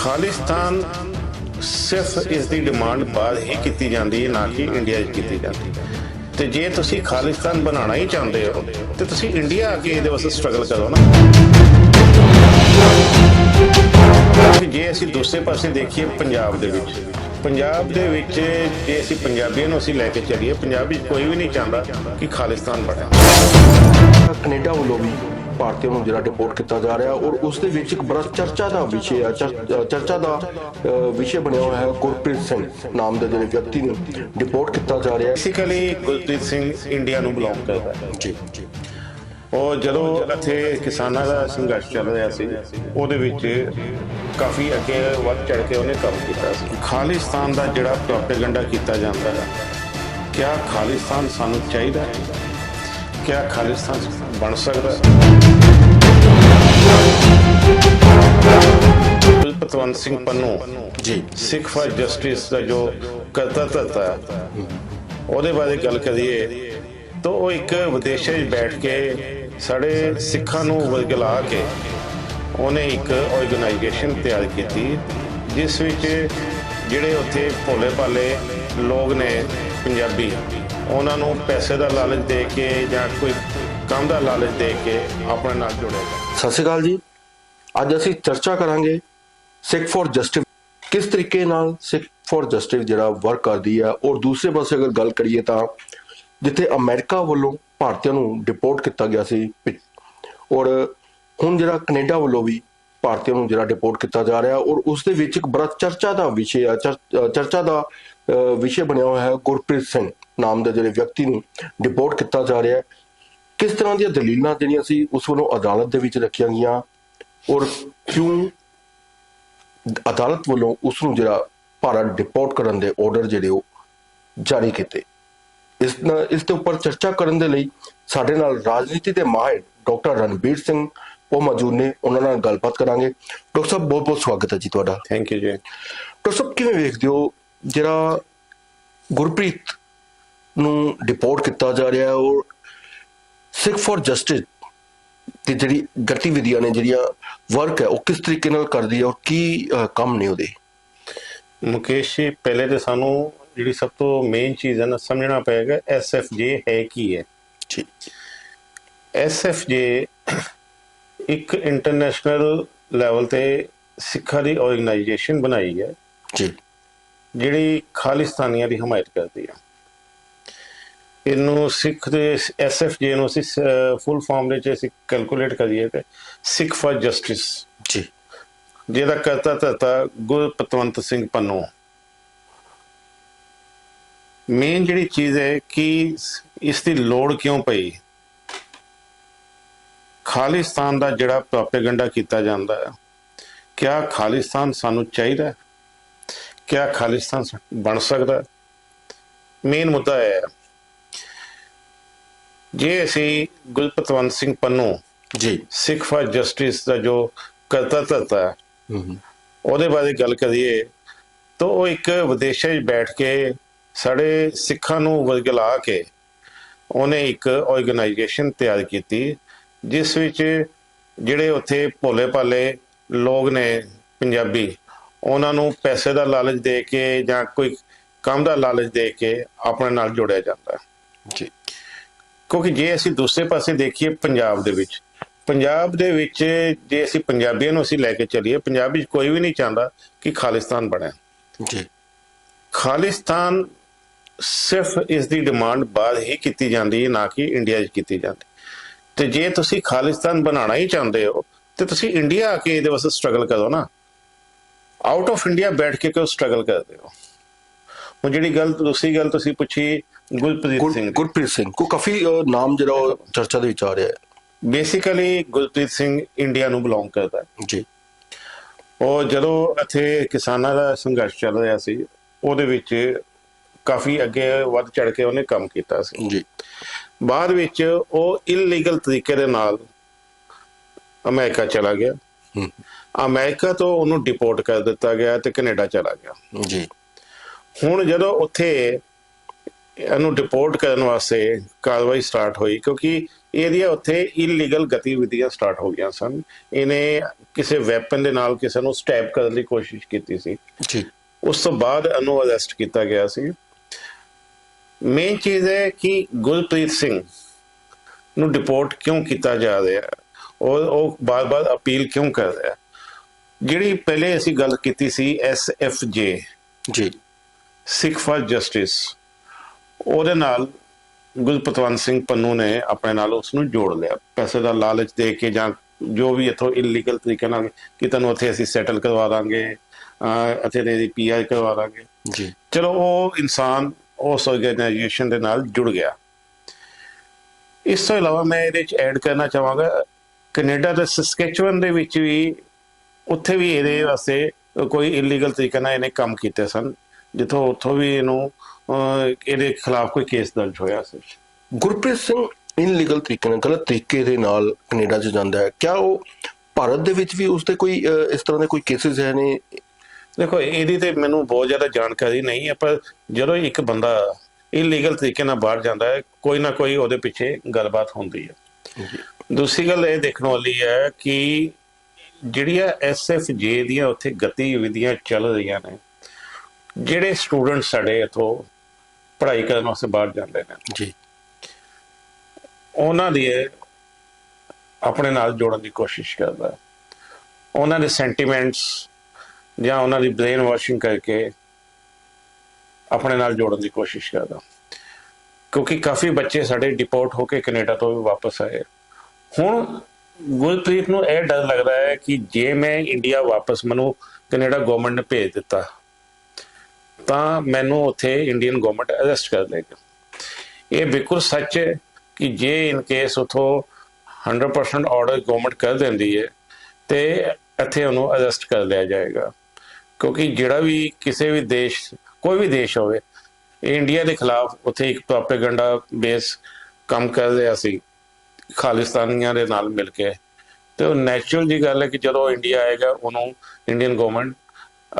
ਖਾਲਿਸਤਾਨ ਸਿਰਫ ਇਸ ਦੀ ਡਿਮਾਂਡ ਬਾਅਦ ਹੀ ਕੀਤੀ ਜਾਂਦੀ ਹੈ, ਨਾ ਕਿ ਇੰਡੀਆ 'ਚ ਕੀਤੀ ਜਾਂਦੀ ਤੇ ਜੇ ਤੁਸੀਂ ਖਾਲਿਸਤਾਨ ਬਣਾਉਣਾ ਹੀ ਚਾਹੁੰਦੇ ਹੋ, ਤੇ ਤੁਸੀਂ ਇੰਡੀਆ ਆ ਕੇ ਇਹਦੇ ਵਾਸਤੇ ਸਟਰਗਲ ਕਰੋ ਨਾ। ਜੇ ਅਸੀਂ ਦੂਸਰੇ ਪਾਸੇ ਦੇਖੀਏ ਪੰਜਾਬ ਦੇ ਵਿੱਚ, ਪੰਜਾਬ ਦੇ ਵਿੱਚ ਜੇ ਅਸੀਂ ਪੰਜਾਬੀਆਂ ਨੂੰ ਅਸੀਂ ਲੈ ਕੇ ਚੱਲੀਏ, ਪੰਜਾਬੀ ਕੋਈ ਵੀ ਨਹੀਂ ਚਾਹੁੰਦਾ ਕਿ ਖਾਲਿਸਤਾਨ ਬਣੇ। ਕੈਨੇਡਾ ਵੱਲੋਂ ਵੀ ਭਾਰਤੀਆਂ ਨੂੰ ਜਿਹੜਾ ਡਿਪੋਰਟ ਕੀਤਾ ਜਾ ਰਿਹਾ ਔਰ ਉਸ ਦੇ ਵਿੱਚ ਇੱਕ ਬੜਾ ਚਰਚਾ ਦਾ ਵਿਸ਼ੇ ਆ ਚਰਚਾ ਦਾ ਵਿਸ਼ੇ ਬਣਿਆ ਹੋਇਆ ਹੈ ਗੁਰਪ੍ਰੀਤ ਸਿੰਘ ਨਾਮ ਦੇ ਜਿਹੜੇ ਵਿਅਕਤੀ ਨੂੰ ਡਿਪੋਰਟ ਕੀਤਾ ਜਾ ਰਿਹਾ ਬੇਸਿਕਲੀ ਗੁਰਪ੍ਰੀਤ ਸਿੰਘ ਇੰਡੀਆ ਨੂੰ ਬਿਲੋਂਗ ਕਰਦਾ ਹੈ। ਜੀ। ਜੀ ਉਹ ਜਦੋਂ ਇੱਥੇ ਕਿਸਾਨਾਂ ਦਾ ਸੰਘਰਸ਼ ਚੱਲ ਰਿਹਾ ਸੀ ਉਹਦੇ ਵਿੱਚ ਕਾਫੀ ਅੱਗੇ ਵੱਧ ਚੜ ਕੇ ਉਹਨੇ ਕੰਮ ਕੀਤਾ ਸੀ। ਖਾਲਿਸਤਾਨ ਦਾ ਜਿਹੜਾ ਪ੍ਰੋਪੇਗੈਂਡਾ ਕੀਤਾ ਜਾਂਦਾ ਹੈ ਕਿਆ ਖਾਲਿਸਤਾਨ ਸਾਨੂੰ ਚਾਹੀਦਾ ਹੈ? ਕਿਆ ਖਾਲਿਸਤਾਨ ਬਣ ਸਕਦਾ ਪਤਵੰਤ ਸਿੰਘ ਪੰਨੂ ਜੀ। ਸਿੱਖ ਫਾਰ ਜਸਟਿਸ ਦਾ ਜੋ ਕਰਤਾ ਧਰਤਾ ਹੈ, ਉਹਦੇ ਬਾਰੇ ਗੱਲ ਕਰੀਏ ਤਾਂ ਉਹ ਇੱਕ ਵਿਦੇਸ਼ਾਂ 'ਚ ਬੈਠ ਕੇ ਸਾਡੇ ਸਿੱਖਾਂ ਨੂੰ ਵਰਗਲਾ ਕੇ ਉਹਨੇ ਇੱਕ ਆਰਗੇਨਾਈਜੇਸ਼ਨ ਤਿਆਰ ਕੀਤੀ ਜਿਸ ਵਿੱਚ ਜਿਹੜੇ ਉੱਥੇ ਭੋਲੇ ਭਾਲੇ ਲੋਕ ਨੇ ਪੰਜਾਬੀ ਉਹਨਾਂ ਨੂੰ ਪੈਸੇ ਦਾ ਲਾਲਚ ਦੇ ਕੇ ਜਾਂ ਕੋਈ ਕੰਮ ਦਾ ਲਾਲਚ ਦੇ ਕੇ ਆਪਣੇ ਨਾਲ ਜੋੜਿਆ ਸਤਿ ਸ਼੍ਰੀ ਅਕਾਲ ਜੀ। ਅੱਜ ਅਸੀਂ ਚਰਚਾ ਕਰਾਂਗੇ ਸਿੱਖ ਫॉर ਜਸਟਿਸ ਕਿਸ ਤਰੀਕੇ ਨਾਲ ਸਿੱਖ ਫॉर ਜਸਟਿਸ ਜਿਹੜਾ ਵਰਕ ਕਰਦੀ ਹੈ। ਔਰ ਦੂਸਰੇ ਪਾਸੇ ਅਗਰ ਗੱਲ ਕਰੀਏ ਤਾਂ ਜਿੱਥੇ ਅਮਰੀਕਾ ਵੱਲੋਂ ਭਾਰਤੀਆਂ ਨੂੰ ਡਿਪੋਰਟ ਕੀਤਾ ਗਿਆ ਸੀ ਔਰ ਹੁਣ ਜਿਹੜਾ ਕੈਨੇਡਾ ਵੱਲੋਂ ਵੀ ਭਾਰਤੀਆਂ ਨੂੰ ਜਿਹੜਾ ਡਿਪੋਰਟ ਕੀਤਾ ਜਾ ਰਿਹਾ ਔਰ ਉਸ ਦੇ ਵਿੱਚ ਇੱਕ ਬੜਾ ਚਰਚਾ ਦਾ ਵਿਸ਼ੇ ਆ ਚਰ- ਚਰਚਾ ਦਾ ਅ, ਵਿਸ਼ੇ ਬਣਿਆ ਹੋਇਆ ਹੈ ਗੁਰਪ੍ਰੀਤ ਸਿੰਘ ਨਾਮ ਦੇ ਜਿਹੜੇ ਵਿਅਕਤੀ ਨੂੰ ਡਿਪੋਰਟ ਕੀਤਾ ਜਾ ਰਿਹਾ ਹੈ। ਕਿਸ ਤਰ੍ਹਾਂ ਦੀਆਂ ਦਲੀਲਾਂ ਜਿਹੜੀਆਂ ਸੀ ਉਸ ਵੱਲੋਂ ਅਦਾਲਤ ਦੇ ਵਿੱਚ ਰੱਖੀਆਂ ਗਈਆਂ? ਔਰ ਕਿਉਂ ਅਦਾਲਤ ਵੱਲੋਂ ਉਸ ਨੂੰ ਜਿਹੜਾ ਭਾਰਤ ਡਿਪੋਰਟ ਕਰਨ ਦੇ ਆਰਡਰ ਜਿਹੜੇ ਉਹ ਜਾਰੀ ਕੀਤੇ? ਇਸ ਨਾਲ ਇਸ ਦੇ ਉੱਪਰ ਚਰਚਾ ਕਰਨ ਦੇ ਲਈ ਸਾਡੇ ਨਾਲ ਰਾਜਨੀਤੀ ਦੇ ਮਾਹਿਰ ਡਾਕਟਰ ਰਣਬੀਰ ਸਿੰਘ ਉਹ ਮੌਜੂਦ ਨੇ। ਉਹਨਾਂ ਨਾਲ ਗੱਲਬਾਤ ਕਰਾਂਗੇ। ਡਾਕਟਰ ਸਾਹਿਬ ਬਹੁਤ ਬਹੁਤ ਸਵਾਗਤ ਹੈ ਜੀ ਤੁਹਾਡਾ। ਥੈਂਕ ਯੂ ਜੀ। ਡਾਕਟਰ ਸਾਹਿਬ ਕਿਵੇਂ ਵੇਖਦੇ ਹੋ ਜਿਹੜਾ ਗੁਰਪ੍ਰੀਤ ਨੂੰ ਡਿਪੋਰਟ ਕੀਤਾ ਜਾ ਰਿਹਾ ਹੈ ਔਰ ਸਿੱਖ ਫॉर ਜਸਟਿਸ ਦੀ ਜਿਹੜੀ ਗਤੀਵਿਧੀਆਂ ਨੇ ਜਿਹੜੀਆਂ ਵਰਕ ਹੈ ਉਹ ਕਿਸ ਤਰੀਕੇ ਨਾਲ ਕਰਦੀ ਹੈ ਔਰ ਕੀ ਕੰਮ ਨੇ ਉਹਦੇ? ਮੁਕੇਸ਼ ਜੀ ਪਹਿਲੇ ਤੇ ਸਾਨੂੰ ਜਿਹੜੀ ਸਭ ਤੋਂ ਮੇਨ ਚੀਜ਼ ਹੈ ਨਾ ਸਮਝਣਾ ਪਏਗਾ ਐਸਐਫਜੇ ਹੈ ਕੀ ਹੈ? ਜੀ। ਐਸਐਫਜੇ ਇੱਕ ਇੰਟਰਨੈਸ਼ਨਲ ਲੈਵਲ ਤੇ ਸਿੱਖਾਂ ਦੀ ਆਰਗੇਨਾਈਜੇਸ਼ਨ ਬਣਾਈ ਹੈ ਜੀ। ਜਿਹੜੀ ਖਾਲਿਸਤਾਨੀਆਂ ਦੀ ਹਮਾਇਤ ਕਰਦੀ ਹੈ। ਇਹਨੂੰ ਸਿੱਖ ਦੇ ਐਸਐਫਜੇ ਨੂੰ ਅਸੀਂ ਫੁੱਲ ਫਾਰਮ ਦੇ ਵਿੱਚ ਅਸੀਂ ਕੈਲਕੂਲੇਟ ਕਰੀਏ ਤੇ ਸਿੱਖ ਫਾਰ ਜਸਟਿਸ ਜੀ। ਜਿਹਦਾ ਕਰਤਾ ਧਰਤਾ ਗੁਰਪਤਵੰਤ ਸਿੰਘ ਪੰਨੂ। ਮੇਨ ਜਿਹੜੀ ਚੀਜ਼ ਹੈ ਕਿ ਇਸ ਦੀ ਲੋੜ ਕਿਉਂ ਪਈ? ਖਾਲਿਸਤਾਨ ਦਾ ਜਿਹੜਾ ਪ੍ਰੋਪੇਗੈਂਡਾ ਕੀਤਾ ਜਾਂਦਾ ਹੈ ਕਿਆ ਖਾਲਿਸਤਾਨ ਸਾਨੂੰ ਚਾਹੀਦਾ ਹੈ? ਕਿਆ ਖਾਲਿਸਤਾਨ ਬਣ ਸਕਦਾ ਮੇਨ ਮੁੱਦਾ ਹੈ ਜੇ ਅਸੀਂ ਗੁਰਪਤਵੰਤ ਸਿੰਘ ਪੰਨੂ ਜੀ। ਸਿੱਖ ਫਾਰ ਜਸਟਿਸ ਦਾ ਜੋ ਕਰਤਾ ਧਰਤਾ ਉਹਦੇ ਬਾਰੇ ਗੱਲ ਕਰੀਏ ਤਾਂ ਉਹ ਇੱਕ ਵਿਦੇਸ਼ਾਂ 'ਚ ਬੈਠ ਕੇ ਸਾਡੇ ਸਿੱਖਾਂ ਨੂੰ ਵਰਗਲਾ ਕੇ ਉਹਨੇ ਇੱਕ ਆਰਗੇਨਾਈਜੇਸ਼ਨ ਤਿਆਰ ਕੀਤੀ ਜਿਸ ਵਿੱਚ ਜਿਹੜੇ ਉੱਥੇ ਭੋਲੇ ਭਾਲੇ ਲੋਕ ਨੇ ਪੰਜਾਬੀ ਉਹਨਾਂ ਨੂੰ ਪੈਸੇ ਦਾ ਲਾਲਚ ਦੇ ਕੇ ਜਾਂ ਕੋਈ ਕੰਮ ਦਾ ਲਾਲਚ ਦੇ ਕੇ ਆਪਣੇ ਨਾਲ ਜੋੜਿਆ ਜਾਂਦਾ ਹੈ। ਜੀ। ਕਿਉਂਕਿ ਜੇ ਅਸੀਂ ਦੂਸਰੇ ਪਾਸੇ ਦੇਖੀਏ ਪੰਜਾਬ ਦੇ ਵਿੱਚ ਪੰਜਾਬ ਦੇ ਵਿੱਚ ਜੇ ਅਸੀਂ ਪੰਜਾਬੀਆਂ ਨੂੰ ਅਸੀਂ ਲੈ ਕੇ ਚੱਲੀਏ ਪੰਜਾਬੀ 'ਚ ਕੋਈ ਵੀ ਨਹੀਂ ਚਾਹੁੰਦਾ ਕਿ ਖਾਲਿਸਤਾਨ ਬਣੇ। ਜੀ। ਖਾਲਿਸਤਾਨ ਸਿਰਫ ਇਸ ਦੀ ਡਿਮਾਂਡ ਬਾਅਦ ਹੀ ਕੀਤੀ ਜਾਂਦੀ ਹੈ ਨਾ ਕਿ ਇੰਡੀਆ 'ਚ ਕੀਤੀ ਜਾਂਦੀ। ਤੇ ਜੇ ਤੁਸੀਂ ਖਾਲਿਸਤਾਨ ਬਣਾਉਣਾ ਹੀ ਚਾਹੁੰਦੇ ਹੋ ਤੇ ਤੁਸੀਂ ਇੰਡੀਆ ਆ ਕੇ ਇਹਦੇ ਵਾਸਤੇ ਸਟਰਗਲ ਕਰੋ ਨਾ। ਆਊਟ ਆਫ ਇੰਡੀਆ ਬੈਠ ਕੇ ਕਿਉਂ ਸਟਰਗਲ ਕਰਦੇ ਹੋ? ਉਹ ਜਿਹੜੀ ਗੱਲ ਦੂਸਰੀ ਗੱਲ ਤੁਸੀਂ ਪੁੱਛੀ ਗੁਰਪ੍ਰੀਤ ਸਿੰਘ ਗੁਰਪ੍ਰੀਤ ਸਿੰਘ। ਕੋ ਕਾਫੀ ਨਾਮ ਜਿਹੜਾ ਉਹ ਚਰਚਾ ਦੇ ਵਿੱਚ ਆ ਰਿਹਾ ਹੈ। ਬੇਸਿਕਲੀ ਗੁਰਪ੍ਰੀਤ ਸਿੰਘ ਇੰਡੀਆ ਨੂੰ ਬਿਲੋਂਗ ਕਰਦਾ ਹੈ। ਜੀ। ਉਹ ਜਦੋਂ ਇੱਥੇ ਕਿਸਾਨਾਂ ਦਾ ਸੰਘਰਸ਼ ਚੱਲ ਰਿਹਾ ਸੀ ਉਹਦੇ ਵਿੱਚ ਕਾਫੀ ਅੱਗੇ ਵੱਧ ਚੜ ਕੇ ਉਹਨੇ ਕੰਮ ਕੀਤਾ ਸੀ। ਜੀ। ਬਾਅਦ ਵਿੱਚ ਉਹ ਇਲੀਗਲ ਤਰੀਕੇ ਦੇ ਨਾਲ ਅਮਰੀਕਾ ਚਲਾ ਗਿਆ। ਹਮ, ਅਮਰੀਕਾ ਤੋਂ ਉਹਨੂੰ ਡਿਪੋਰਟ ਕਰ ਦਿੱਤਾ ਗਿਆ ਤੇ ਕੈਨੇਡਾ ਚਲਾ ਗਿਆ। ਜੀ। ਹੁਣ ਜਦੋਂ ਉੱਥੇ ਇਹਨੂੰ ਡਿਪੋਰਟ ਕਰਨ ਵਾਸਤੇ ਕਾਰਵਾਈ ਸਟਾਰਟ ਹੋਈ ਕਿਉਂਕਿ ਇਹਦੀਆਂ ਉੱਥੇ ਇਲੀਗਲ ਗਤੀਵਿਧੀਆਂ ਸਟਾਰਟ ਹੋ ਗਈਆਂ ਸਨ। ਇਹਨੇ ਕਿਸੇ ਵੈਪਨ ਦੇ ਨਾਲ ਕਿਸੇ ਨੂੰ ਸਟੈਪ ਕਰਨ ਦੀ ਕੋਸ਼ਿਸ਼ ਕੀਤੀ ਸੀ। ਜੀ। ਉਸ ਤੋਂ ਬਾਅਦ ਇਹਨੂੰ ਅਰੈਸਟ ਕੀਤਾ ਗਿਆ ਸੀ। ਮੇਨ ਚੀਜ਼ ਹੈ ਕਿ ਗੁਰਪ੍ਰੀਤ ਸਿੰਘ ਨੂੰ ਡਿਪੋਰਟ ਕਿਉਂ ਕੀਤਾ ਜਾ ਰਿਹਾ ਹੈ? ਔਰ ਉਹ ਬਾਰ-ਬਾਰ ਅਪੀਲ ਕਿਉਂ ਕਰ ਰਿਹਾ ਹੈ? ਜਿਹੜੀ ਪਹਿਲੇ ਅਸੀਂ ਗੱਲ ਕੀਤੀ ਸੀ ਐਸਐਫਜੇ ਜੀ। ਸਿੱਖ ਫਾਰ ਜਸਟਿਸ ਉਹਦੇ ਨਾਲ ਗੁਰਪਤਵੰਤ ਸਿੰਘ ਪੰਨੂ ਨੇ ਆਪਣੇ ਨਾਲ ਉਸ ਨੂੰ ਜੋੜ ਲਿਆ। ਪੈਸੇ ਦਾ ਲਾਲਚ ਦੇ ਕੇ ਜਾਂ ਜੋ ਵੀ ਇਥੋਂ ਇਲੀਗਲ ਤਰੀਕੇ ਨਾਲ ਕਿ ਤੈਨੂੰ ਉੱਥੇ ਅਸੀਂ ਸੈਟਲ ਕਰਵਾ ਦਾਂਗੇ ਅਤੇ ਤੇਰੀ ਪੀਆਰ ਕਰਵਾ ਦਾਂਗੇ। ਜੀ। ਚਲੋ ਉਹ ਇਨਸਾਨ ਉਸ ਆਰਗੇਨਾਈਜੇਸ਼ਨ ਦੇ ਨਾਲ ਜੁੜ ਗਿਆ। ਇਸ ਤੋਂ ਇਲਾਵਾ ਮੈਂ ਇਹਦੇ ਚ ਐਡ ਕਰਨਾ ਚਾਹਾਂਗਾ ਕੈਨੇਡਾ ਦੇ ਸਸਕੈਚੁਅਨ ਦੇ ਵਿੱਚ ਵੀ ਉੱਥੇ ਵੀ ਇਹਦੇ ਵਾਸਤੇ ਕੋਈ ਇਲੀਗਲ ਤਰੀਕੇ ਨਾਲ ਇਹਨੇ ਕੰਮ ਕੀਤੇ ਸਨ। ਜਿੱਥੋਂ ਉੱਥੋਂ ਵੀ ਇਹਨੂੰ ਇਹਦੇ ਖਿਲਾਫ ਕੋਈ ਕੇਸ ਦਰਜ ਹੋਇਆ ਸੀ? ਗੁਰਪ੍ਰੀਤ ਸਿੰਘ ਇਨਲੀਗਲ ਤਰੀਕੇ ਨਾਲ ਗਲਤ ਤਰੀਕੇ ਦੇ ਨਾਲ ਕੈਨੇਡਾ 'ਚ ਜਾਂਦਾ ਹੈ। ਕਿਆ ਉਹ ਭਾਰਤ ਦੇ ਵਿੱਚ ਵੀ ਉਸ ਤੇ ਕੋਈ ਇਸ ਤਰ੍ਹਾਂ ਦੇ ਕੋਈ ਕੇਸਿਸ ਹੈ ਨੇ? ਦੇਖੋ ਇਹਦੀ ਤੇ ਮੈਨੂੰ ਬਹੁਤ ਜ਼ਿਆਦਾ ਜਾਣਕਾਰੀ ਨਹੀਂ। ਹੈ ਪਰ ਜਦੋਂ ਇੱਕ ਬੰਦਾ ਇਲੀਗਲ ਤਰੀਕੇ ਨਾਲ ਬਾਹਰ ਜਾਂਦਾ ਹੈ ਕੋਈ ਨਾ ਕੋਈ ਉਹਦੇ ਪਿੱਛੇ ਗੱਲਬਾਤ ਹੁੰਦੀ ਹੈ। ਦੂਸਰੀ ਗੱਲ ਇਹ ਦੇਖਣ ਵਾਲੀ ਹੈ ਕਿ ਜਿਹੜੀਆਂ ਐਸਐਫਜੇ ਦੀਆਂ ਉੱਥੇ ਗਤੀਵਿਧੀਆਂ ਚੱਲ ਰਹੀਆਂ ਨੇ ਜਿਹੜੇ ਸਟੂਡੈਂਟ ਸਾਡੇ ਇਥੋਂ ਪੜ੍ਹਾਈ ਕਰਨ ਵਾਸਤੇ ਬਾਹਰ ਜਾਂਦੇ ਨੇ। ਜੀ। ਉਹਨਾਂ ਦੀ ਆਪਣੇ ਨਾਲ ਜੋੜਨ ਦੀ ਕੋਸ਼ਿਸ਼ ਕਰਦਾ। ਉਹਨਾਂ ਦੇ ਸੈਂਟੀਮੈਂਟਸ ਜਾਂ ਉਹਨਾਂ ਦੀ ਬ੍ਰੇਨ ਵਾਸ਼ਿੰਗ ਕਰਕੇ ਆਪਣੇ ਨਾਲ ਜੋੜਨ ਦੀ ਕੋਸ਼ਿਸ਼ ਕਰਦਾ ਕਿਉਂਕਿ ਕਾਫੀ ਬੱਚੇ ਸਾਡੇ ਡਿਪੋਰਟ ਹੋ ਕੇ ਕੈਨੇਡਾ ਤੋਂ ਵੀ ਵਾਪਸ ਆਏ ਹੁਣ ਗੁਰਪ੍ਰੀਤ ਨੂੰ ਇਹ ਡਰ ਲੱਗਦਾ ਹੈ ਕਿ ਜੇ ਮੈਂ ਇੰਡੀਆ ਵਾਪਸ ਮੈਨੂੰ ਕੈਨੇਡਾ ਗਵਰਨਮੈਂਟ ਨੇ ਭੇਜ ਦਿੱਤਾ। ਤਾਂ ਮੈਨੂੰ ਉੱਥੇ ਇੰਡੀਅਨ ਗਵਰਨਮੈਂਟ ਅਰੈਸਟ ਕਰ ਲੇਗੀ ਇਹ ਬਿਲਕੁਲ ਸੱਚ ਹੈ ਕਿ ਜੇ ਇਨ ਕੇਸ ਉਥੋਂ 100% ਆਰਡਰ ਗਵਰਨਮੈਂਟ ਕਰ ਦਿੰਦੀ ਹੈ, ਤੇ ਇੱਥੇ ਉਹਨੂੰ ਅਰੈਸਟ ਕਰ ਲਿਆ ਜਾਏਗਾ। ਕਿਉਂਕਿ ਜਿਹੜਾ ਵੀ ਕਿਸੇ ਵੀ ਦੇਸ਼, ਕੋਈ ਵੀ ਦੇਸ਼ ਹੋਵੇ, ਇਹ ਇੰਡੀਆ ਦੇ ਖਿਲਾਫ ਉੱਥੇ ਇੱਕ ਪ੍ਰੋਪੇਗੈਂਡਾ ਬੇਸ ਕੰਮ ਕਰ ਰਿਹਾ ਸੀ, ਖਾਲਿਸਤਾਨੀਆਂ ਦੇ ਨਾਲ ਮਿਲ ਕੇ। ਤੇ ਉਹ ਨੈਚੁਰਲ ਜੀ ਗੱਲ ਹੈ ਕਿ ਜਦੋਂ ਇੰਡੀਆ ਆਏਗਾ, ਉਹਨੂੰ ਇੰਡੀਅਨ ਗਵਰਨਮੈਂਟ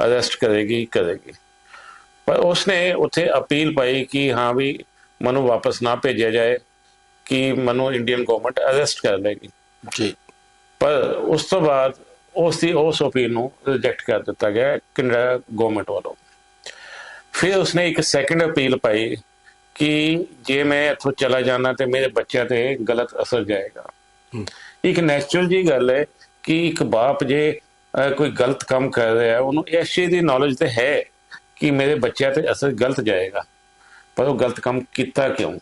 ਅਰੈਸਟ ਕਰੇਗੀ ਕਰੇਗੀ। ਪਰ ਉਸਨੇ ਉੱਥੇ ਅਪੀਲ ਪਾਈ ਕਿ ਹਾਂ ਵੀ ਮਨੂੰ ਵਾਪਸ ਨਾ ਭੇਜਿਆ ਜਾਏ ਕਿ ਮਨੂੰ ਇੰਡੀਅਨ ਗਵਰਨਮੈਂਟ ਅਰੈਸਟ ਕਰ ਲੇਗੀ ਜੀ। ਪਰ ਉਸ ਤੋਂ ਬਾਅਦ ਉਸ ਦੀ ਉਸ ਅਪੀਲ ਨੂੰ ਰਿਜੈਕਟ ਕਰ ਦਿੱਤਾ ਗਿਆ ਕੈਨੇਡਾ ਗਵਰਨਮੈਂਟ ਵੱਲੋਂ। ਫਿਰ ਉਸਨੇ ਇੱਕ ਸੈਕੰਡ ਅਪੀਲ ਪਾਈ ਕਿ ਜੇ ਮੈਂ ਇੱਥੋਂ ਚਲਾ ਜਾਣਾ ਤੇ ਮੇਰੇ ਬੱਚਿਆਂ ਤੇ ਗਲਤ ਅਸਰ ਜਾਏਗਾ। ਇੱਕ ਨੈਚੁਰਲ ਜੀ ਗੱਲ ਹੈ ਕਿ ਇੱਕ ਬਾਪ ਜੇ ਕੋਈ ਗਲਤ ਕੰਮ ਕਰ ਰਿਹਾ ਹੈ ਉਹਨੂੰ ਇਸ ਚੀਜ਼ ਦੀ ਨੌਲੇਜ ਤੇ ਹੈ। ਕਿ ਮੇਰੇ ਬੱਚਿਆਂ ਤੇ ਅਸਰ ਗਲਤ ਜਾਏਗਾ। ਪਰ ਉਹ ਗਲਤ ਕੰਮ ਕੀਤਾ ਕਿਉਂ?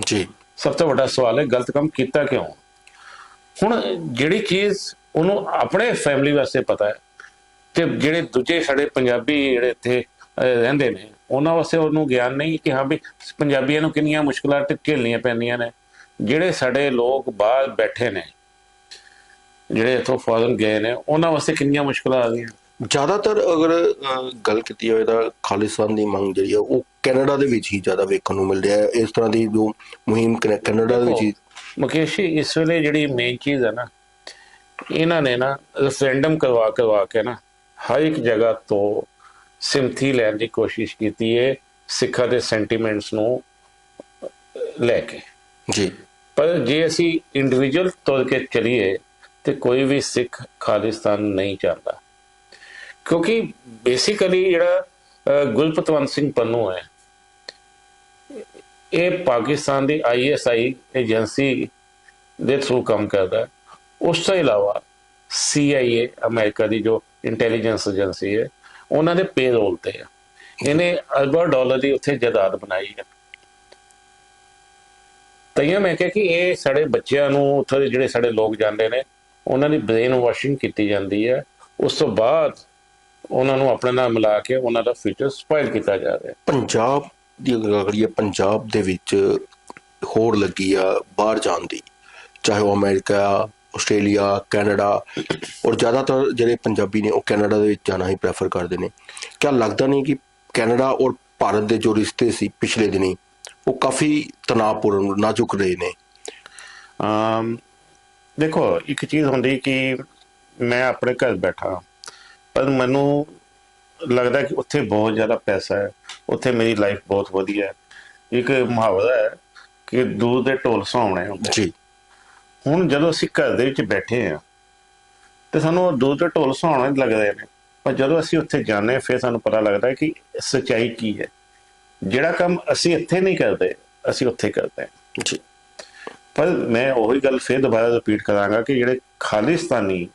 ਜੀ। ਸਭ ਤੋਂ ਵੱਡਾ ਸਵਾਲ ਹੈ ਗਲਤ ਕੰਮ ਕੀਤਾ ਕਿਉਂ? ਹੁਣ ਜਿਹੜੀ ਚੀਜ਼ ਉਹਨੂੰ ਆਪਣੇ ਫੈਮਿਲੀ ਵਾਸਤੇ ਪਤਾ ਹੈ ਤੇ ਜਿਹੜੇ ਦੂਜੇ ਸਾਡੇ ਪੰਜਾਬੀ ਜਿਹੜੇ ਇੱਥੇ ਰਹਿੰਦੇ ਨੇ ਉਹਨਾਂ ਵਾਸਤੇ ਉਹਨੂੰ ਗਿਆਨ ਨਹੀਂ ਕਿ ਹਾਂ ਵੀ ਪੰਜਾਬੀਆਂ ਨੂੰ ਕਿੰਨੀਆਂ ਮੁਸ਼ਕਲਾਂ ਤੇ ਝੇਲਣੀਆਂ ਪੈਂਦੀਆਂ ਨੇ। ਜਿਹੜੇ ਸਾਡੇ ਲੋਕ ਬਾਹਰ ਬੈਠੇ ਨੇ ਜਿਹੜੇ ਇੱਥੋਂ ਫੌਰਨ ਗਏ ਨੇ ਉਹਨਾਂ ਵਾਸਤੇ ਕਿੰਨੀਆਂ ਮੁਸ਼ਕਲਾਂ ਆ ਗਈਆਂ? ਜ਼ਿਆਦਾਤਰ ਅਗਰ ਗੱਲ ਕੀਤੀ ਜਾਵੇ ਤਾਂ ਖਾਲਿਸਤਾਨ ਦੀ ਮੰਗ ਜਿਹੜੀ ਆ ਉਹ ਕੈਨੇਡਾ ਦੇ ਵਿੱਚ ਹੀ ਜ਼ਿਆਦਾ ਵੇਖਣ ਨੂੰ ਮਿਲ ਰਿਹਾ ਹੈ। ਇਸ ਤਰ੍ਹਾਂ ਦੀ ਜੋ ਮੁਹਿੰਮ ਕੈਨੇ- ਕੈਨੇਡਾ ਦੇ ਵਿੱਚ ਮੁਕੇਸ਼ ਇਸ ਵੇਲੇ ਜਿਹੜੀ ਮੇਨ ਚੀਜ਼ ਹੈ ਨਾ ਇਹਨਾਂ ਨੇ ਨਾ ਰੈਫਰੈਂਡਮ ਕਰਵਾ ਕਰਵਾ ਕੇ ਨਾ ਹਰ ਇੱਕ ਜਗ੍ਹਾ ਤੋਂ ਸਿੰਥੀ ਲੈਣ ਦੀ ਕੋਸ਼ਿਸ਼ ਕੀਤੀ ਹੈ ਸਿੱਖਾਂ ਦੇ ਸੈਂਟੀਮੈਂਟਸ ਨੂੰ ਲੈ ਕੇ। ਜੀ। ਪਰ ਜੇ ਅਸੀਂ ਇੰਡੀਵਿਜੂਅਲ ਤੌਰ ਤੇ ਚਲੀਏ ਤੇ ਕੋਈ ਵੀ ਸਿੱਖ ਖਾਲਿਸਤਾਨ ਨਹੀਂ ਚਾਹੁੰਦਾ। ਕਿਉਂਕਿ ਬੇਸਿਕਲੀ ਜਿਹੜਾ ਗੁਲਪਤਵੰਤ ਸਿੰਘ ਪੰਨੂ ਹੈ, ਇਹ ਪਾਕਿਸਤਾਨ ਦੀ ਆਈਐਸਆਈ ਏਜੰਸੀ ਦੇ ਥਰੂ ਕੰਮ ਕਰਦਾ ਉਸ ਤੋਂ ਇਲਾਵਾ ਸੀਆਈਏ ਅਮਰੀਕਾ ਦੀ ਜੋ ਇੰਟੈਲੀਜੈਂਸ ਏਜੰਸੀ ਹੈ, ਉਹਨਾਂ ਦੇ ਪੇਰੋਲ ਤੇ ਆ ਇਹਨੇ ਅਰਬਾਂ ਡਾਲਰ ਦੀ ਉੱਥੇ ਜਾਇਦਾਦ ਬਣਾਈ ਹੈ। ਤਈਆਂ ਮੈਂ ਕਿਹਾ ਕਿ ਇਹ ਸਾਡੇ ਬੱਚਿਆਂ ਨੂੰ, ਉੱਥੇ ਦੇ ਜਿਹੜੇ ਸਾਡੇ ਲੋਕ ਜਾਂਦੇ ਨੇ, ਉਹਨਾਂ ਦੀ ਬ੍ਰੇਨ ਵਾਸ਼ਿੰਗ ਕੀਤੀ ਜਾਂਦੀ ਹੈ। ਉਸ ਤੋਂ ਬਾਅਦ ਉਹਨਾਂ ਨੂੰ ਆਪਣੇ ਨਾਲ ਮਿਲਾ ਕੇ ਉਹਨਾਂ ਦਾ ਫਿਊਚਰ ਸਪਾਇਲ ਕੀਤਾ ਜਾ ਰਿਹਾ ਹੈ। ਪੰਜਾਬ ਦੀ ਅਗਰ ਗੱਲ ਕਰੀਏ ਪੰਜਾਬ ਦੇ ਵਿੱਚ ਹੋੜ ਲੱਗੀ ਆ ਬਾਹਰ ਜਾਣ ਦੀ। ਚਾਹੇ ਉਹ ਅਮਰੀਕਾ ਆਸਟ੍ਰੇਲੀਆ ਕੈਨੇਡਾ ਔਰ ਜ਼ਿਆਦਾਤਰ ਜਿਹੜੇ ਪੰਜਾਬੀ ਨੇ ਉਹ ਕੈਨੇਡਾ ਦੇ ਵਿੱਚ ਜਾਣਾ ਹੀ ਪ੍ਰੈਫਰ ਕਰਦੇ ਨੇ। ਕਿਆ ਲੱਗਦਾ ਨਹੀਂ ਕਿ ਕੈਨੇਡਾ ਔਰ ਭਾਰਤ ਦੇ ਜੋ ਰਿਸ਼ਤੇ ਸੀ ਪਿਛਲੇ ਦਿਨੀ ਉਹ ਕਾਫੀ ਤਣਾਅਪੂਰਨ ਨਾਜ਼ੁਕ ਰਹੇ ਨੇ? ਅਮ ਦੇਖੋ ਇੱਕ ਚੀਜ਼ ਹੁੰਦੀ ਕਿ ਮੈਂ ਆਪਣੇ ਘਰ ਬੈਠਾ। ਪਰ ਮੈਨੂੰ ਲੱਗਦਾ ਕਿ ਉੱਥੇ ਬਹੁਤ ਜ਼ਿਆਦਾ ਪੈਸਾ ਹੈ। ਉੱਥੇ ਮੇਰੀ ਲਾਈਫ ਬਹੁਤ ਵਧੀਆ ਹੈ। ਇੱਕ ਮੁਹਾਵਰਾ ਹੈ ਕਿ ਦੂਰ ਦੇ ਢੋਲ ਸੁਹਾਵਣੇ ਹੁੰਦੇ ਜੀ। ਹੁਣ ਜਦੋਂ ਅਸੀਂ ਘਰ ਦੇ ਵਿੱਚ ਬੈਠੇ ਆ ਤੇ ਸਾਨੂੰ ਉਹ ਦੋ ਢੋਲ ਸੁਣਾਉਣ ਲੱਗਦੇ ਨੇ। ਪਰ ਜਦੋਂ ਅਸੀਂ ਉੱਥੇ ਜਾਂਦੇ ਫਿਰ ਸਾਨੂੰ ਪਤਾ ਲੱਗਦਾ ਕਿ ਸੱਚਾਈ ਕੀ ਹੈ। ਜਿਹੜਾ ਕੰਮ ਅਸੀਂ ਇੱਥੇ ਨਹੀਂ ਕਰਦੇ ਅਸੀਂ ਉੱਥੇ ਕਰਦੇ ਹਾਂ। ਜੀ। ਪਰ ਮੈਂ ਉਹੀ ਗੱਲ ਫਿਰ ਦੁਬਾਰਾ ਰਿਪੀਟ ਕਰਾਂਗਾ ਕਿ ਜਿਹੜੇ ਖਾਲਿਸਤਾਨੀ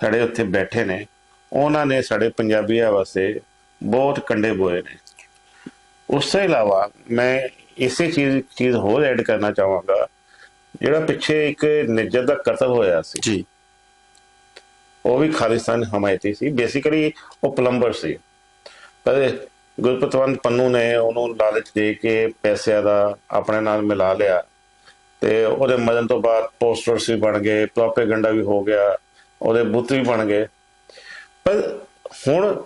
ਸਾਡੇ ਉੱਥੇ ਬੈਠੇ ਨੇ ਉਹਨਾਂ ਨੇ ਸਾਡੇ ਪੰਜਾਬੀਆਂ ਵਾਸਤੇ ਬਹੁਤ ਕੰਡੇ ਬੋਏ ਨੇ। ਉਸ ਤੋਂ ਇਲਾਵਾ ਮੈਂ ਇਸੇ ਚੀਜ਼ ਚੀਜ਼ ਹੋਰ ਐਡ ਕਰਨਾ ਚਾਹਾਂਗਾ ਜਿਹੜਾ ਪਿੱਛੇ ਇੱਕ ਨਿੱਜਰ ਦਾ ਕਤਲ ਹੋਇਆ ਸੀ। ਜੀ। ਉਹ ਵੀ ਖਾਲਿਸਤਾਨ ਹਮਾਇਤੀ ਸੀ। ਬੇਸਿਕਲੀ ਉਹ ਪਲੰਬਰ ਸੀ। ਪਰ ਗੁਰਪਤਵੰਤ ਪੰਨੂ ਨੇ ਉਹਨੂੰ ਲਾਲਚ ਦੇ ਕੇ ਪੈਸਿਆਂ ਦਾ ਆਪਣੇ ਨਾਲ ਮਿਲਾ ਲਿਆ ਤੇ ਉਹਦੇ ਮਰਨ ਤੋਂ ਬਾਅਦ ਪੋਸਟਰਸ ਵੀ ਬਣ ਗਏ ਪ੍ਰੋਪੇਗੈਂਡਾ ਵੀ ਹੋ ਗਿਆ ਉਹਦੇ ਬੁੱਤ ਵੀ ਬਣ ਗਏ। ਪਰ ਹੁਣ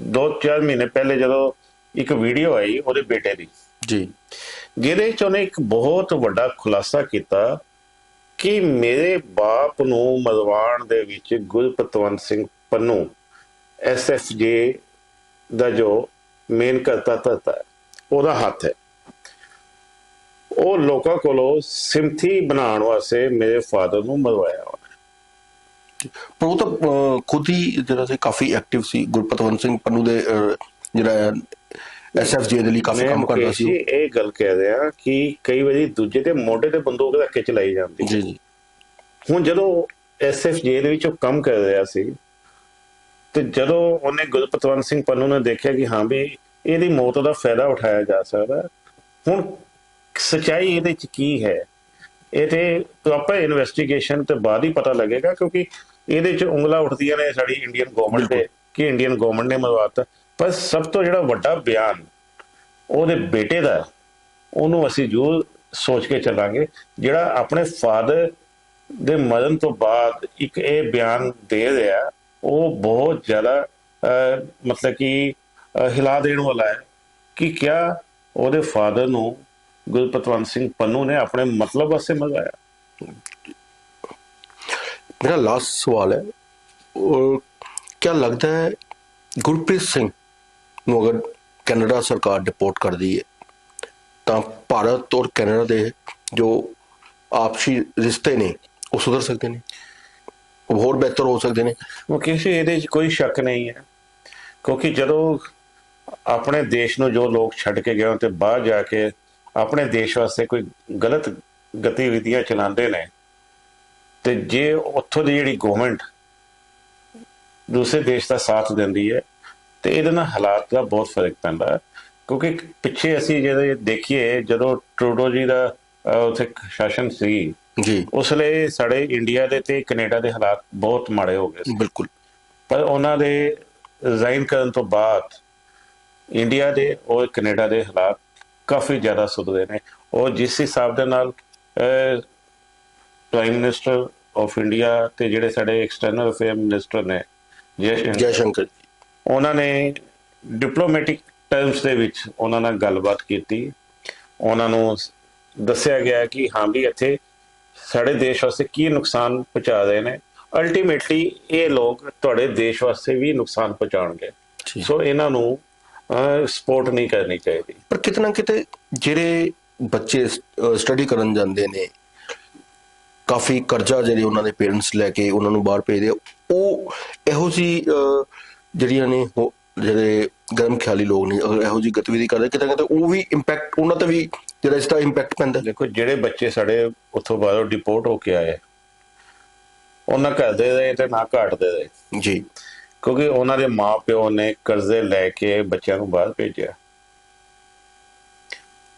2-4 ਮਹੀਨੇ ਪਹਿਲੇ ਜਦੋਂ ਇੱਕ ਵੀਡੀਓ ਆਈ ਉਹਦੇ ਬੇਟੇ ਦੀ। ਜੀ। ਜਿਹਦੇ ਚ ਉਹਨੇ ਇੱਕ ਬਹੁਤ ਵੱਡਾ ਖੁਲਾਸਾ ਕੀਤਾ ਕਿ ਮੇਰੇ ਬਾਪ ਨੂੰ ਮਰਵਾਣ ਦੇ ਵਿੱਚ ਗੁਰਪਤਵੰਤ ਸਿੰਘ ਪੰਨੂ ਐਸਐਫਜੇ ਦਾ ਜੋ ਮੇਨ ਕਰਤਾ ਹੈ ਉਹਦਾ ਹੱਥ ਹੈ। ਉਹ ਲੋਕਾਂ ਕੋਲੋਂ ਸਿੰਥੀ ਬਣਾਉਣ ਵਾਸਤੇ ਮੇਰੇ ਫਾਦਰ ਨੂੰ ਮਰਵਾਇਆ ਪਰ ਉਹ ਤਾਂ ਖੁਦ ਹੀ ਜਿਹੜਾ ਸੀ ਕਾਫੀ ਐਕਟਿਵ ਸੀ ਗੁਰਪਤਵੰਤ ਸਿੰਘ ਪੰਨੂ ਦੇ ਜਿਹੜਾ ਐਸਐਫਜੀ ਦੇ ਲਈ ਕਾਫੀ ਕੰਮ ਕਰਦਾ ਸੀ ਇਹ ਗੱਲ ਕਹਿ ਰਿਹਾ ਕਿ ਕਈ ਵਾਰੀ ਦੂਜੇ ਦੇ ਮੋਢੇ ਤੇ ਬੰਦੂਕ ਰੱਖ ਕੇ ਚਲਾਈ ਜਾਂਦੀ। ਜੀ ਜੀ ਹੁਣ ਜਦੋਂ ਐਸਐਫਜੇ ਦੇ ਵਿੱਚ ਉਹ ਕੰਮ ਕਰ ਰਿਹਾ ਸੀ ਤੇ ਜਦੋਂ ਉਹਨੇ ਗੁਰਪਤਵੰਤ ਸਿੰਘ ਪੰਨੂ ਨੇ ਦੇਖਿਆ ਕਿ ਹਾਂ ਵੀ ਇਹਦੀ ਮੌਤ ਦਾ ਫਾਇਦਾ ਉਠਾਇਆ ਜਾ ਸਕਦਾ। ਹੁਣ ਸਚਾਈ ਇਹਦੇ ਚ ਕੀ ਹੈ ਇਹ ਤੇ ਪ੍ਰੋਪਰ ਇਨਵੈਸਟੀਗੇਸ਼ਨ ਤੇ ਬਾਅਦ ਹੀ ਪਤਾ ਲੱਗੇਗਾ ਕਿਉਂਕਿ ਇਹਦੇ ਚ ਉਂਗਲਾਂ ਉੱਠਦੀਆਂ ਨੇ ਸਾਡੀ ਇੰਡੀਅਨ ਗਵਰਨਮੈਂਟ ਤੇ ਕਿ ਇੰਡੀਅਨ ਗਵਰਨਮੈਂਟ ਨੇ ਮਰਵਾਤਾ ਪਰ ਸਭ ਤੋਂ ਜਿਹੜਾ ਵੱਡਾ ਬਿਆਨ ਉਹਦੇ ਬੇਟੇ ਦਾ ਉਹਨੂੰ ਅਸੀਂ ਜੋ ਸੋਚ ਕੇ ਚੱਲਾਂਗੇ। ਜਿਹੜਾ ਆਪਣੇ ਫਾਦਰ ਦੇ ਮਰਨ ਤੋਂ ਬਾਅਦ ਇੱਕ ਇਹ ਬਿਆਨ ਦੇ ਰਿਹਾ ਉਹ ਬਹੁਤ ਜ਼ਿਆਦਾ ਮਤਲਬ ਕਿ ਹਿਲਾ ਦੇਣ ਵਾਲਾ ਹੈ ਕਿ ਕਿਆ ਉਹਦੇ ਫਾਦਰ ਨੂੰ ਗੁਰਪਤਵੰਤ ਸਿੰਘ ਪੰਨੂ ਨੇ ਆਪਣੇ ਮਤਲਬ ਵਾਸਤੇ ਮਰਵਾਇਆ ਮੇਰਾ ਲਾਸਟ ਸਵਾਲ ਹੈ। ਉਹ ਕੀ ਲੱਗਦਾ ਹੈ ਗੁਰਪ੍ਰੀਤ ਸਿੰਘ ਨੂੰ ਅਗਰ ਕੈਨੇਡਾ ਸਰਕਾਰ ਡਿਪੋਰਟ ਕਰਦੀ ਹੈ, ਤਾਂ ਭਾਰਤ ਔਰ ਕੈਨੇਡਾ ਦੇ ਜੋ ਆਪਸੀ ਰਿਸ਼ਤੇ ਨੇ, ਉਹ ਸੁਧਰ ਸਕਦੇ ਨੇ? ਉਹ ਹੋਰ ਬਿਹਤਰ ਹੋ ਸਕਦੇ ਨੇ? ਉਹ ਕਿਸੇ ਇਹਦੇ ਵਿੱਚ ਕੋਈ ਸ਼ੱਕ ਨਹੀਂ ਹੈ। ਕਿਉਂਕਿ ਜਦੋਂ ਆਪਣੇ ਦੇਸ਼ ਨੂੰ ਜੋ ਲੋਕ ਛੱਡ ਕੇ ਗਏ ਤੇ ਬਾਹਰ ਜਾ ਕੇ ਆਪਣੇ ਦੇਸ਼ ਵਾਸਤੇ ਕੋਈ ਗਲਤ ਗਤੀਵਿਧੀਆਂ ਚਲਾਉਂਦੇ ਨੇ ਤੇ ਜੇ ਉੱਥੋਂ ਦੀ ਜਿਹੜੀ ਗਵਰਨਮੈਂਟ ਦੂਸਰੇ ਦੇਸ਼ ਦਾ ਸਾਥ ਦਿੰਦੀ ਹੈ ਤੇ ਇਹਦੇ ਨਾਲ ਹਾਲਾਤ ਦਾ ਬਹੁਤ ਫ਼ਰਕ ਪੈਂਦਾ ਹੈ। ਕਿਉਂਕਿ ਪਿੱਛੇ ਅਸੀਂ ਜਦੋਂ ਦੇਖੀਏ ਜਦੋਂ ਟਰੂਡੋ ਜੀ ਦਾ ਉੱਥੇ ਸ਼ਾਸਨ ਸੀ ਜੀ। ਉਸ ਲਈ ਸਾਡੇ ਇੰਡੀਆ ਦੇ ਤੇ ਕੈਨੇਡਾ ਦੇ ਹਾਲਾਤ ਬਹੁਤ ਮਾੜੇ ਹੋ ਗਏ ਸੀ। ਬਿਲਕੁਲ। ਪਰ ਉਹਨਾਂ ਦੇ ਰਿਜ਼ਾਈਨ ਕਰਨ ਤੋਂ ਬਾਅਦ ਇੰਡੀਆ ਦੇ ਔਰ ਕੈਨੇਡਾ ਦੇ ਹਾਲਾਤ ਕਾਫੀ ਜ਼ਿਆਦਾ ਸੁਧਰੇ ਨੇ। ਉਹ ਜਿਸ ਹਿਸਾਬ ਦੇ ਨਾਲ ਪ੍ਰਾਈਮ ਮਿਨਿਸਟਰ ਆਫ ਇੰਡੀਆ ਤੇ ਜਿਹੜੇ ਸਾਡੇ ਐਕਸਟਰਨਲ ਅਫੇਅਰ ਮਿਨਿਸਟਰ ਨੇ ਜੈ ਸ਼ੰਕਰ ਜੀ। ਉਹਨਾਂ ਨੇ ਡਿਪਲੋਮੈਟਿਕ ਟਰਮਸ ਦੇ ਵਿੱਚ ਉਹਨਾਂ ਨਾਲ ਗੱਲਬਾਤ ਕੀਤੀ। ਉਹਨਾਂ ਨੂੰ ਦੱਸਿਆ ਗਿਆ ਕਿ ਹਾਂ ਵੀ ਇੱਥੇ ਸਾਡੇ ਦੇਸ਼ ਵਾਸਤੇ ਕੀ ਨੁਕਸਾਨ ਪਹੁੰਚਾ ਰਹੇ ਨੇ। ਅਲਟੀਮੇਟਲੀ ਇਹ ਲੋਕ ਤੁਹਾਡੇ ਦੇਸ਼ ਵਾਸਤੇ ਵੀ ਨੁਕਸਾਨ ਪਹੁੰਚਾਉਣਗੇ। ਜੀ। ਸੋ ਇਹਨਾਂ ਨੂੰ ਸਪੋਰਟ ਨਹੀਂ ਕਰਨੀ ਚਾਹੀਦੀ। ਪਰ ਕਿਤੇ ਨਾ ਕਿਤੇ ਜਿਹੜੇ ਬੱਚੇ ਸਟੱਡੀ ਕਰਨ ਜਾਂਦੇ ਨੇ ਕਾਫੀ ਕਰਜ਼ਾ ਜਿਹੜੇ ਉਹਨਾਂ ਦੇ ਪੇਰੈਂਟਸ ਲੈ ਕੇ ਉਹਨਾਂ ਨੂੰ ਬਾਹਰ ਭੇਜਦੇ ਆ, ਉਹ ਇਹੋ ਜੀ ਜਿਹੜੀਆਂ ਨੇ ਜਿਹੜੇ ਗਰਮ ਖਿਆਲੀ ਲੋਕ ਨੇ ਅਗਰ ਇਹੋ ਜੀ ਗਤੀਵਿਧੀ ਕਰਦੇ ਕਿਤੇ ਨਾ ਕਿਤੇ ਉਹ ਵੀ ਇੰਪੈਕਟ ਉਹਨਾਂ ਤੇ ਵੀ ਜਿਹੜਾ ਇਸ ਦਾ ਇੰਪੈਕਟ ਪੈਂਦਾ ਦੇਖੋ ਜਿਹੜੇ ਬੱਚੇ ਸਾਡੇ ਉੱਥੋਂ ਬਾਹਰੋਂ ਡਿਪੋਰਟ ਹੋ ਕੇ ਆਏ ਉਹਨਾਂ ਘਰ ਦੇ ਰਹੇ ਤੇ ਨਾ ਘਾਟ ਦੇ ਰਹੇ। ਜੀ। ਕਿਉਂਕਿ ਉਹਨਾਂ ਦੇ ਮਾਪਿਓ ਨੇ ਕਰਜ਼ੇ ਲੈ ਕੇ ਬੱਚਿਆਂ ਨੂੰ ਬਾਹਰ ਭੇਜਿਆ।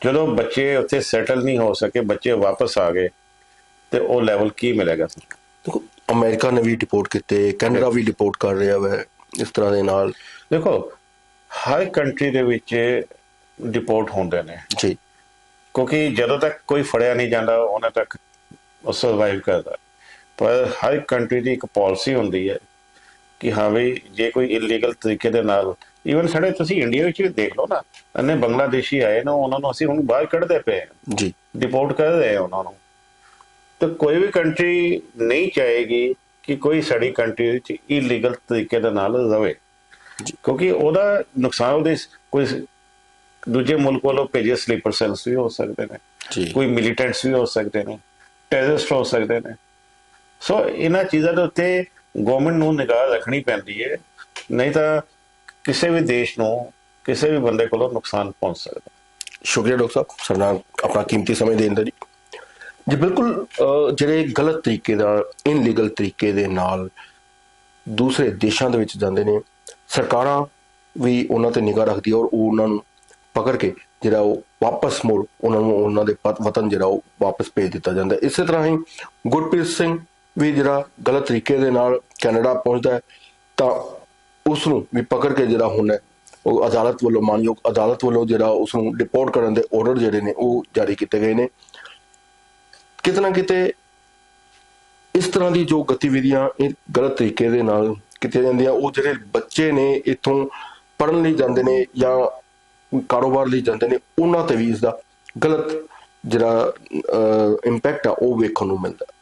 ਜਦੋਂ ਬੱਚੇ ਉੱਥੇ ਸੈਟਲ ਨਹੀਂ ਹੋ ਸਕੇ ਬੱਚੇ ਵਾਪਸ ਆ ਗਏ ਤੇ ਉਹ ਲੈਵਲ ਕੀ ਮਿਲੇਗਾ ਦੇਖੋ ਅਮਰੀਕਾ ਨੇ ਵੀ ਡਿਪੋਰਟ ਕੀਤੇ ਕੈਨੇਡਾ ਵੀ ਡਿਪੋਰਟ ਕਰ ਰਿਹਾ ਹੈ ਇਸ ਤਰ੍ਹਾਂ ਦੇ ਨਾਲ। ਦੇਖੋ ਹਰ ਕੰਟਰੀ ਦੇ ਵਿੱਚ ਡਿਪੋਰਟ ਹੁੰਦੇ ਨੇ। ਜੀ। ਕਿਉਂਕਿ ਜਦੋਂ ਤੱਕ ਕੋਈ ਫੜਿਆ ਨਹੀਂ ਜਾਂਦਾ ਉਹਨਾਂ ਤੱਕ ਉਹ ਸਰਵਾਈਵ ਕਰਦਾ। ਪਰ ਹਰ ਕੰਟਰੀ ਦੀ ਇੱਕ ਪਾਲਿਸੀ ਹੁੰਦੀ ਹੈ ਕਿ ਹਾਂ ਵੀ ਜੇ ਕੋਈ ਇਲੀਗਲ ਤਰੀਕੇ ਦੇ ਨਾਲ ਈਵਨ ਸਾਡੇ ਤੁਸੀਂ ਇੰਡੀਆ ਵਿੱਚ ਵੀ ਦੇਖ ਲਓ ਨਾ ਅੰਨੇ ਬੰਗਲਾਦੇਸ਼ੀ ਆਏ ਨਾ ਉਹਨਾਂ ਨੂੰ ਅਸੀਂ ਹੁਣ ਬਾਹਰ ਕੱਢਦੇ ਪਏ ਜੀ। ਡਿਪੋਰਟ ਕਰ ਰਹੇ ਹਾਂ ਉਹਨਾਂ ਨੂੰ। ਤੇ ਕੋਈ ਵੀ ਕੰਟਰੀ ਨਹੀਂ ਚਾਹੇਗੀ ਕਿ ਕੋਈ ਸਾਡੀ ਕੰਟਰੀ ਵਿੱਚ ਇਲੀਗਲ ਤਰੀਕੇ ਦੇ ਨਾਲ ਰਵੇ। ਕਿਉਂਕਿ ਉਹਦਾ ਨੁਕਸਾਨ ਉਹਦੇ ਕੋਈ ਦੂਜੇ ਮੁਲਕ ਵੱਲੋਂ ਭੇਜੇ ਸਲੀਪਰ ਸੈਲਸ ਵੀ ਹੋ ਸਕਦੇ ਨੇ। ਕੋਈ ਮਿਲੀਟੈਂਟਸ ਵੀ ਹੋ ਸਕਦੇ ਨੇ ਟੈਰਰਿਸਟ ਹੋ ਸਕਦੇ ਨੇ। ਸੋ ਇਹਨਾਂ ਚੀਜ਼ਾਂ ਦੇ ਉੱਤੇ ਗਵਰਨਮੈਂਟ ਨੂੰ ਨਿਗਾਹ ਰੱਖਣੀ ਪੈਂਦੀ ਹੈ ਨਹੀਂ ਤਾਂ ਕਿਸੇ ਵੀ ਦੇਸ਼ ਨੂੰ ਕਿਸੇ ਵੀ ਬੰਦੇ ਕੋਲੋਂ ਨੁਕਸਾਨ ਪਹੁੰਚ ਸਕਦਾ। ਸ਼ੁਕਰੀਆ ਡਾਕਟਰ ਸਾਹਿਬ ਸਰਨਾ ਆਪਣਾ ਕੀਮਤੀ ਸਮੇਂ ਦੇਣ ਦਾ ਜੀ। ਜੀ ਬਿਲਕੁਲ ਅਹ, ਜਿਹੜੇ ਗਲਤ ਤਰੀਕੇ ਨਾਲ ਇਨਲੀਗਲ ਤਰੀਕੇ ਦੇ ਨਾਲ ਦੂਸਰੇ ਦੇਸ਼ਾਂ ਦੇ ਵਿੱਚ ਜਾਂਦੇ ਨੇ ਸਰਕਾਰਾਂ ਵੀ ਉਹਨਾਂ ਤੇ ਨਿਗਾਹ ਰੱਖਦੀ ਹੈ ਔਰ ਉਹ ਉਹਨਾਂ ਨੂੰ ਪਕੜ ਕੇ ਜਿਹੜਾ ਉਹ ਵਾਪਸ ਮੋੜ ਉਹਨਾਂ ਨੂੰ ਉਹਨਾਂ ਦੇ ਵਤਨ ਜਿਹੜਾ ਉਹ ਵਾਪਸ ਭੇਜ ਦਿੱਤਾ ਜਾਂਦਾ ਇਸੇ ਤਰ੍ਹਾਂ ਹੀ ਗੁਰਪ੍ਰੀਤ ਸਿੰਘ ਵੀ ਜਿਹੜਾ ਗਲਤ ਤਰੀਕੇ ਦੇ ਨਾਲ ਕੈਨੇਡਾ ਪਹੁੰਚਦਾ ਹੈ ਤਾਂ ਉਸ ਨੂੰ ਵੀ ਪਕੜ ਕੇ ਜਿਹੜਾ ਹੁਣ ਹੈ ਉਹ ਅਦਾਲਤ ਵੱਲੋਂ ਮਾਨਯੋਗ ਅਦਾਲਤ ਵੱਲੋਂ ਜਿਹੜਾ ਉਸ ਨੂੰ ਡਿਪੋਰਟ ਕਰਨ ਦੇ ਆਰਡਰ ਜਿਹੜੇ ਨੇ ਉਹ ਜਾਰੀ ਕੀਤੇ ਗਏ ਨੇ। ਕਿਤੇ ਨਾ ਕਿਤੇ ਇਸ ਤਰ੍ਹਾਂ ਦੀ ਜੋ ਗਤੀਵਿਧੀਆਂ ਇਹ ਗਲਤ ਤਰੀਕੇ ਦੇ ਨਾਲ ਕੀਤੀਆਂ ਜਾਂਦੀਆਂ, ਉਹ ਜਿਹੜੇ ਬੱਚੇ ਨੇ ਇੱਥੋਂ ਪੜਨ ਲਈ ਜਾਂਦੇ ਨੇ ਜਾਂ ਕਾਰੋਬਾਰ ਲਈ ਜਾਂਦੇ ਨੇ, ਉਹਨਾਂ ਤੇ ਵੀ ਇਸ ਦਾ ਗਲਤ ਜਿਹੜਾ ਇੰਪੈਕਟ ਆ, ਉਹ ਵੇਖਣ ਨੂੰ ਮਿਲਦਾ।